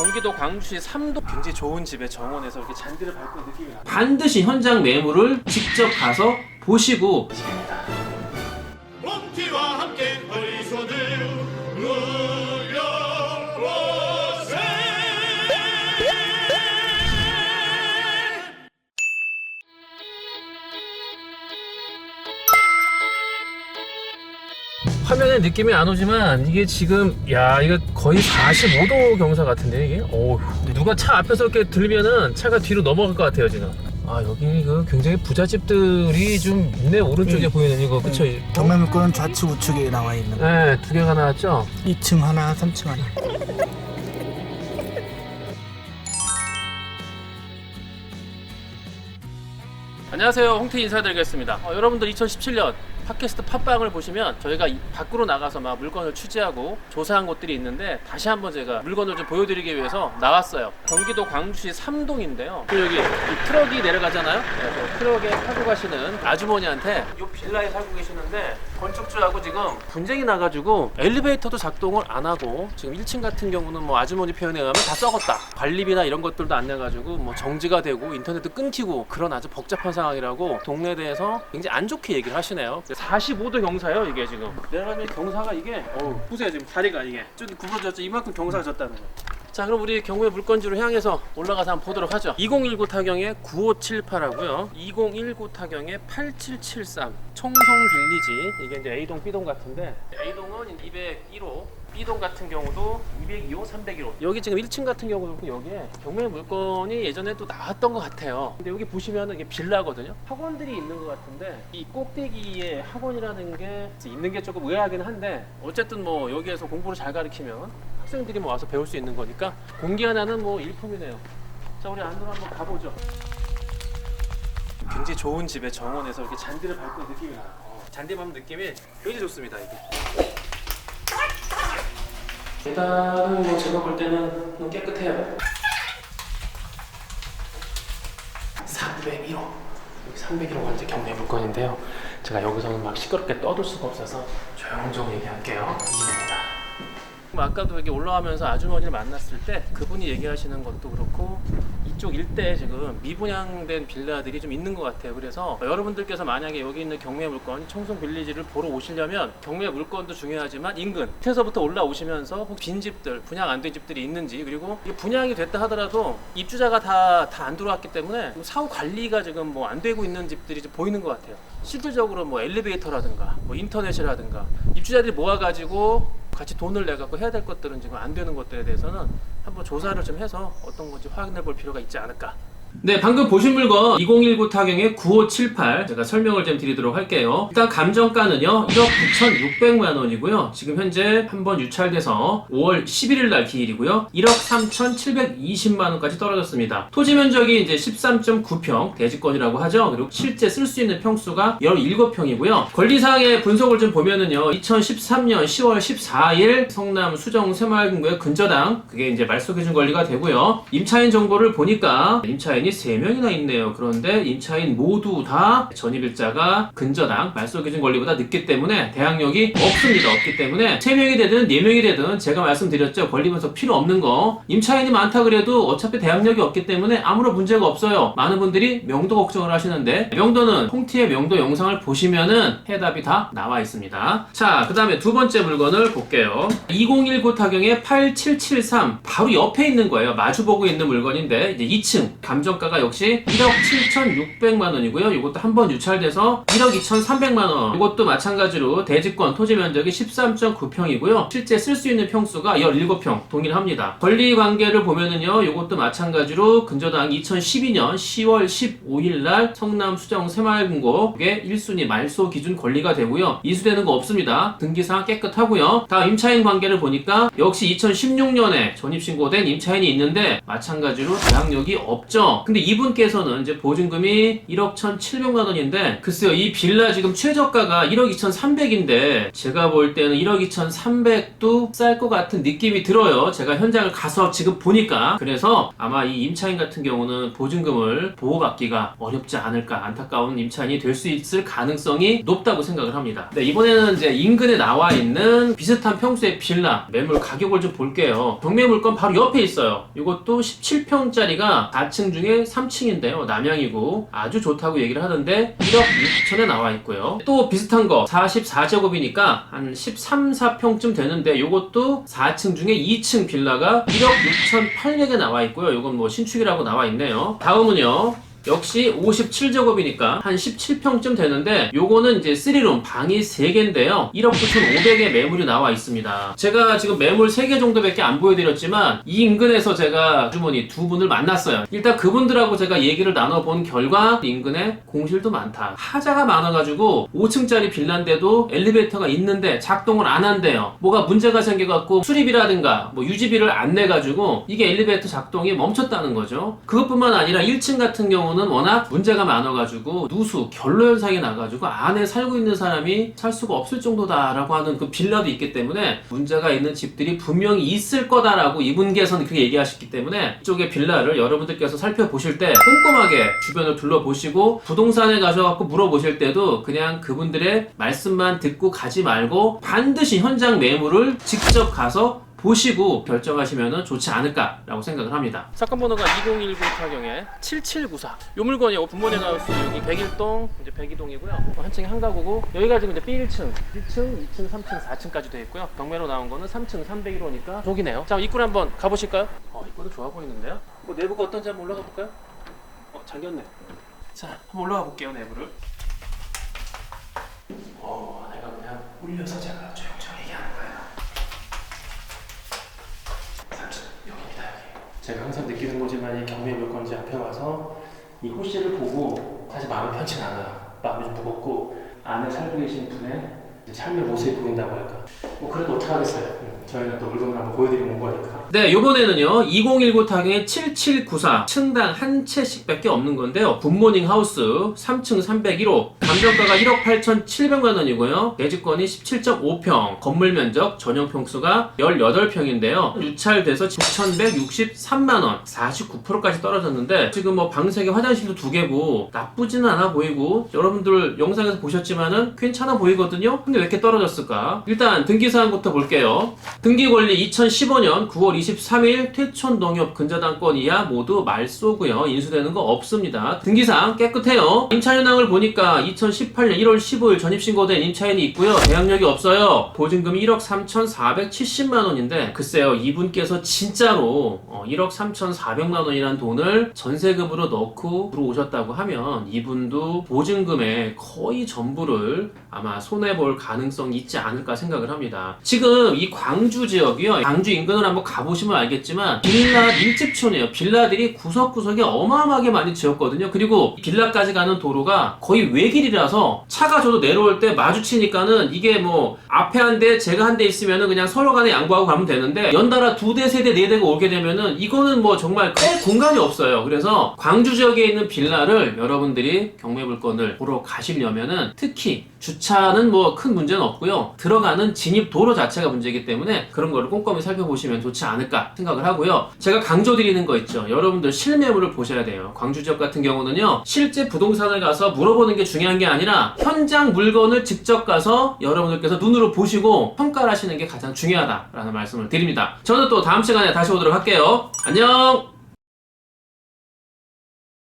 경기도 광주시 삼도 굉장히 좋은 집의 정원에서 이렇게 잔디를 밟고 느낌이 나요. 반드시 현장 매물을 직접 가서 보시고 몸티와 화면에 느낌이 안 오지만 이게 지금 야 이거 거의 45도 경사 같은데 이게? 오 누가 차 앞에서 이렇게 들면은 차가 뒤로 넘어갈 것 같아요 지금. 아 여기 그 굉장히 부잣집들이 좀 있네 오른쪽에 음. 보이는 이거 그쵸? 경매물건은 좌측 우측에 나와 있는 거. 네두 개가 나왔죠? 2층 하나, 3층 하나. 안녕하세요. 홍태 인사드리겠습니다. 어, 여러분들 2017년 팟캐스트 팟빵을 보시면 저희가 이- 밖으로 나가서 막 물건을 취재하고 조사한 곳들이 있는데 다시 한번 제가 물건을 좀 보여드리기 위해서 나왔어요. 경기도 광주시 삼동인데요. 그 여기 이 트럭이 내려가잖아요? 네, 그 트럭에 타고 가시는 아주머니한테 이 빌라에 살고 계시는데 건축주하고 지금 분쟁이 나가지고 엘리베이터도 작동을 안 하고 지금 1층 같은 경우는 뭐 아주머니 표현에 의하면 다 썩었다. 관리비나 이런 것들도 안 내가지고 뭐 정지가 되고 인터넷도 끊기고 그런 아주 복잡한 상황이라고 동네에 대해서 굉장히 안 좋게 얘기를 하시네요 45도 경사예요 이게 지금. 내려가면 경사가 이게 어우 보세요 지금 다리가 이게. 쭉 구부러졌죠 이만큼 경사가 졌다는 거예요 자 그럼 우리 경우의 물건지로 향해서 올라가서 한번 보도록 하죠. 2019 타경의 9578하고요. 2019 타경의 8773 청송 빌리지. 이게 이제 A동 B동 같은데 A동은 201호 B동 같은 경우도 202호 301호. 여기 지금 1층 같은 경우도 여기에 경매 물건이 예전에 또 나왔던 것 같아요. 근데 여기 보시면은 이게 빌라거든요. 학원들이 있는 것 같은데 이 꼭대기에 학원이라는 게 있는 게 조금 의아하긴 한데 어쨌든 뭐 여기에서 공부를 잘 가르치면 학생들이 뭐 와서 배울 수 있는 거니까 공기 하나는 뭐 일품이네요. 자 우리 안으로 한번 가보죠. 굉장히 좋은 집의 정원에서 이렇게 잔디를 밟고 느낌이 나요. 어, 잔디 밟는 느낌이 굉장히 좋습니다 이게. 계단은 뭐 제가 볼 때는 좀 깨끗해요. 301호. 여기 301호 완전 경매 물건인데요. 제가 여기서는 막 시끄럽게 떠들 수가 없어서 조용조용 얘기할게요. 이 뭐 아까도 여기 올라가면서 아주머니를 만났을 때 그분이 얘기하시는 것도 그렇고 이쪽 일대에 지금 미분양된 빌라들이 좀 있는 것 같아요. 그래서 여러분들께서 만약에 여기 있는 경매 물건 청송 빌리지를 보러 오시려면 경매 물건도 중요하지만 인근 밑에서부터 올라오시면서 혹 빈집들 분양 안 된 집들이 있는지 그리고 분양이 됐다 하더라도 입주자가 다 다 안 들어왔기 때문에 사후 관리가 지금 뭐 안 되고 있는 집들이 좀 보이는 것 같아요. 실질적으로 뭐 엘리베이터라든가 뭐 인터넷이라든가 입주자들이 모아가지고 같이 돈을 내 갖고 해야 될 것들은 지금 안 되는 것들에 대해서는 한번 조사를 좀 해서 어떤 건지 확인해 볼 필요가 있지 않을까. 네, 방금 보신 물건 2019 타경의 9578 제가 설명을 좀 드리도록 할게요. 일단 감정가는요 1억 9,600만 원이고요. 지금 현재 한 번 유찰돼서 5월 11일 날 기일이고요. 1억 3,720만 원까지 떨어졌습니다. 토지 면적이 이제 13.9평 대지권이라고 하죠. 그리고 실제 쓸 수 있는 평수가 17평이고요. 권리사항의 분석을 좀 보면은요. 2013년 10월 14일 성남 수정 새마을금고의 근저당 그게 이제 말소 기준 권리가 되고요. 임차인 정보를 보니까 임차인이 3명이나 있네요. 그런데 임차인 모두 다 전입일자가 근저당 말소기준 권리보다 늦기 때문에 대항력이 없습니다. 없기 때문에 3명이 되든 4명이 되든 제가 말씀드렸죠. 권리 분석 필요 없는 거. 임차인이 많다 그래도 어차피 대항력이 없기 때문에 아무런 문제가 없어요. 많은 분들이 명도 걱정을 하시는데 명도는 콩티의 명도 영상을 보시면은 해답이 다 나와 있습니다. 자, 그 다음에 두 번째 물건을 볼게요. 2019 타경의 8773 바로 옆에 있는 거예요. 마주보고 있는 물건인데 이제 2층 감정 가가 역시 1억 7,600만 원이고요. 이것도 한 번 유찰돼서 1억 2,300만 원. 이것도 마찬가지로 대지권 토지 면적이 13.9평이고요. 실제 쓸 수 있는 평수가 17평 동일합니다. 권리 관계를 보면은요. 이것도 마찬가지로 근저당 2012년 10월 15일 날 성남 수정 새마을금고에 1순위 말소 기준 권리가 되고요. 이수되는 거 없습니다. 등기사항 깨끗하고요. 다음 임차인 관계를 보니까 역시 2016년에 전입신고된 임차인이 있는데 마찬가지로 대항력이 없죠. 근데 이분께서는 이제 보증금이 1억 1,700만 원인데 글쎄요 이 빌라 지금 최저가가 1억 2,300인데 제가 볼 때는 1억 2,300도 쌀 것 같은 느낌이 들어요. 제가 현장을 가서 지금 보니까 그래서 아마 이 임차인 같은 경우는 보증금을 보호받기가 어렵지 않을까 안타까운 임차인이 될 수 있을 가능성이 높다고 생각을 합니다. 네, 이번에는 이제 인근에 나와 있는 비슷한 평수의 빌라 매물 가격을 좀 볼게요. 경매 물건 바로 옆에 있어요. 이것도 17평짜리가 4층 중에 3층인데요. 남양이고 아주 좋다고 얘기를 하던데 1억 6천에 나와 있고요. 또 비슷한 거 44제곱이니까 한 13, 4평쯤 되는데 이것도 4층 중에 2층 빌라가 1억 6천 8백에 나와 있고요. 이건 뭐 신축이라고 나와 있네요. 다음은요. 역시 57제곱이니까 한 17평쯤 되는데 요거는 이제 3룸 방이 3개인데요. 1억 9,500에 매물이 나와 있습니다. 제가 지금 매물 3개 정도밖에 안 보여드렸지만 이 인근에서 제가 주머니 두 분을 만났어요. 일단 그분들하고 제가 얘기를 나눠본 결과 인근에 공실도 많다. 하자가 많아가지고 5층짜리 빌라인데도 엘리베이터가 있는데 작동을 안 한대요. 뭐가 문제가 생겨갖고 수리비라든가 뭐 유지비를 안 내가지고 이게 엘리베이터 작동이 멈췄다는 거죠. 그것뿐만 아니라 1층 같은 경우 는 워낙 문제가 많아가지고 누수, 결로 현상이 나가지고 안에 살고 있는 사람이 살 수가 없을 정도다라고 하는 그 빌라도 있기 때문에 문제가 있는 집들이 분명히 있을 거다라고 이분께서는 그렇게 얘기하셨기 때문에 이쪽의 빌라를 여러분들께서 살펴보실 때 꼼꼼하게 주변을 둘러보시고 부동산에 가셔갖고 물어보실 때도 그냥 그분들의 말씀만 듣고 가지 말고 반드시 현장 매물을 직접 가서 보시고 결정하시면 좋지 않을까라고 생각을 합니다. 사건 번호가 2019 타경에 7794. 요 물건이 부모님 하우스 여기 101동 이제 102동이고요. 한 층에 한 가구고 여기가 지금 이제 B1층, 1층, 2층, 3층, 4층까지 되어 있고요. 경매로 나온 거는 3층 301호니까 저기네요. 자 입구를 한번 가보실까요? 어 입구도 좋아 보이는데요. 뭐 내부가 어떤지 한번 올라가 볼까요? 어 잠겼네. 자 한번 올라가 볼게요 내부를. 어 내가 그냥 울려서 제가 조용조용히 얘기하는 거예요. 삼촌 여기입니다 여기 제가 항상 느끼는 거지만 이 경매 물건지 앞에 와서 이 호실을 보고 사실 마음이 편치 않아요. 마음이 좀 무겁고 안에 살고 계신 분의 삶의 모습이 보인다고 할까 뭐 그래도 어떡하겠어요. 음, 저희는 또 물건을 한번 보여드리는 거니까. 네 요번에는요 2019 타경의 7794 층당 한 채씩밖에 없는 건데요. 굿모닝 하우스 3층 301호. 감정가가 1억 8,700만 원이고요. 대지권이 17.5평. 건물 면적 전용 평수가 18평인데요. 유찰돼서 9,163만 원. 49%까지 떨어졌는데 지금 뭐방 3개 화장실도 2개고 나쁘지는 않아 보이고 여러분들 영상에서 보셨지만은 괜찮아 보이거든요. 근데 왜 이렇게 떨어졌을까? 일단 등기 사항부터 볼게요 등기 권리 2015년 9월 23일 퇴촌 농협 근저당권 이하 모두 말소고요. 인수되는 거 없습니다. 등기사항 깨끗해요. 임차 현황을 보니까 2018년 1월 15일 전입신고된 임차인이 있고요. 대항력이 없어요. 보증금이 1억 3,470만 원인데 글쎄요. 이분께서 진짜로 어, 1억 3,400만 원이라는 돈을 전세금으로 넣고 들어오셨다고 하면 이분도 보증금의 거의 전부를 아마 손해볼 가능성이 있지 않을까 생각을 합니다. 지금 이 광주 지역이요. 광주 인근을 한번 가보시면 알겠지만 빌라 밀집촌이에요. 빌라들이 구석구석에 어마어마하게 많이 지었거든요. 그리고 빌라까지 가는 도로가 거의 외길이라서 차가 저도 내려올 때 마주치니까는 이게 뭐 앞에 한 대, 제가 한 대 있으면은 그냥 서로 간에 양보하고 가면 되는데 연달아 두 대, 세 대, 네 대가 오게 되면은 이거는 뭐 정말 뺄 공간이 없어요. 그래서 광주 지역에 있는 빌라를 여러분들이 경매 물건을 보러 가시려면은 특히 주차는 뭐 큰 문제는 없고요. 들어가는 진입 도로 자체가 문제이기 때문에 그런 거를 꼼꼼히 살펴보시면 좋지 않을까 생각을 하고요. 제가 강조드리는 거 있죠. 여러분들 실매물을 보셔야 돼요. 광주 지역 같은 경우는요. 실제 부동산을 가서 물어보는 게 중요한 게 아니라 현장 물건을 직접 가서 여러분들께서 눈으로 보시고 평가를 하시는 게 가장 중요하다라는 말씀을 드립니다. 저는 또 다음 시간에 다시 오도록 할게요. 안녕!